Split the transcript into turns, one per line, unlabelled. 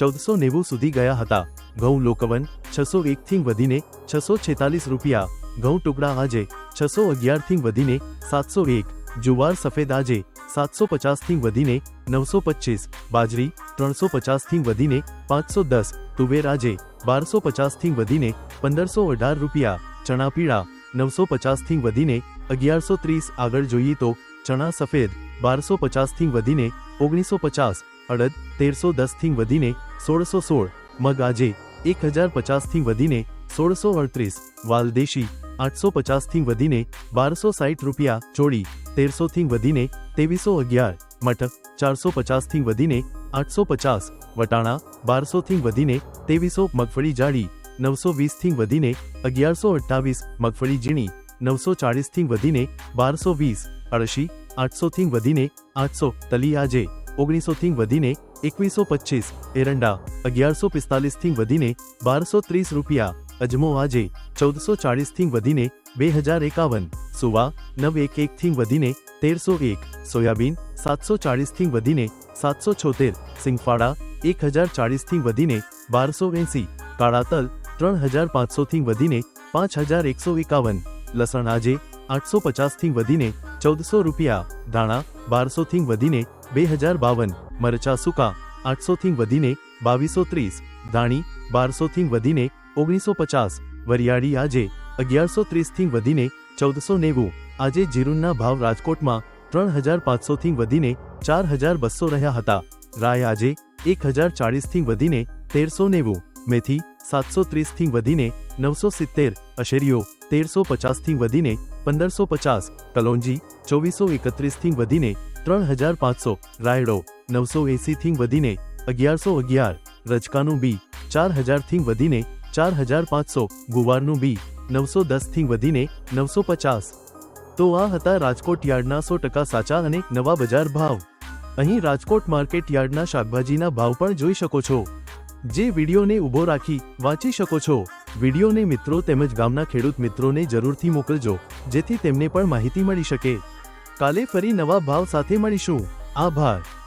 ચૌદસો નેવું સુધી ગયા હતા. ઘઉં લોકવન છસો એક થી વધીને છસો છેતાલીસ રૂપિયા. ઘઉં ટુકડા આજે છસો અગિયારથી વધીને સાતસો એક. જુવાર સફેદ આજે સાતસો પચાસથી વધીને નવસો પચીસ. બાજરી ત્રણસો પચાસથી વધીને પાંચસો દસ. તુવેર આજે બારસો પચાસથી વધીને પંદરસો અઢાર રૂપિયા. ચણા પીળા નવસો પચાસથી વધીને અગિયારસો ત્રીસ. આગળ જોઈએ તો ચણા સફેદ બારસો પચાસથી વધીને ઓગણીસો પચાસ, અડદ તેરસો દસથી વધીને સોળસો સોળ, મગ આજે એક હજાર પચાસથી વધીને સોળસો અડત્રીસ વાલદેશી આઠસો પચાસથી વધીને બારસો સાઠ રૂપિયા, ચોળી તેરસોથી વધીને ત્રેવીસો અગિયાર, મઠ ચારસો પચાસથી વધીને આઠસો પચાસ, વટાણા બારસોથી વધીને ત્રેવીસો, મગફળી જાળી નવસો વીસથી વધીને અગિયારસો અઠ્ઠાવીસ, મગફળી ઝીણી નવસો ચાળીસથી વધીને બારસો વીસ અળશી આઠસોથી વધીને આઠસો તલી આજે ઓગણીસો વધીને એકવીસો પચીસ એરંડા, અગિયારસો પિસ્તાલીસથી વધીને બારસો ત્રીસ રૂપિયા અજમો આજે ચૌદસો ચાળીસથી વધીને બે હજાર એકાવન, સુવા નવ એક એક થી વધીને તેરસો એક, સોયાબીન, સાતસો ચાળીસથી વધીને સાતસો છોતેર, સિંગફાડા એક હજાર ચાળીસથી વધીને બારસો એંસી કાળા તલ ત્રણ હજાર પાંચસોથી વધીને પાંચ હજાર એકસો એકાવન, લસણ આજે, આઠસો પચાસથી વધીને ચૌદસો રૂપિયા ધાણા બારસો થી વધીને બે હજાર બાવન, મરચા સૂકા આઠસો થી વધીને બાવીસો ત્રીસ ધાણી બારસો થી વધીને ઓગણીસો પચાસ વરિયાળી આજે અગિયારસો ત્રીસથી વધીને ચૌદસો નેવું આજે જીરુંના ભાવ રાજકોટમાં ત્રણ હજાર પાંચસો થી વધીને ચાર હજાર બસો રહ્યા હતા. રાય આજે એક હજાર ચાળીસથી વધીને તેરસો નેવું મેથી સાતસો ત્રીસથી વધીને નવસો સિત્તેર, અશેરીઓ તેરસો પચાસથી વધીને પંદરસો પચાસ કલોંજી ચોવીસો એકત્રીસથી વધીને ત્રણ હજાર પાંચસો, રાયડો નવસો એંસીથી વધીને અગિયારસો અગિયાર, રજકાનું બી ચાર હજારથી વધીને ચાર હજાર પાંચસો, ગુવારનું બી નવસો દસથી વધીને નવસો પચાસ. તો આ હતા રાજકોટ યાર્ડના સો ટકા સાચા અને નવા બજાર ભાવ. અહીં રાજકોટ માર્કેટ યાર્ડના શાકભાજીના ભાવ પણ જોઈ શકો છો. જે વિડીયોને ઊભો રાખી વાંચી શકો છો. વિડીયોને મિત્રો તેમજ ગામના ખેડૂત મિત્રોને જરૂરથી મોકલજો, જેથી તેમને પણ માહિતી મળી શકે. કાલે ફરી નવા ભાવ સાથે મળીશું. આભાર.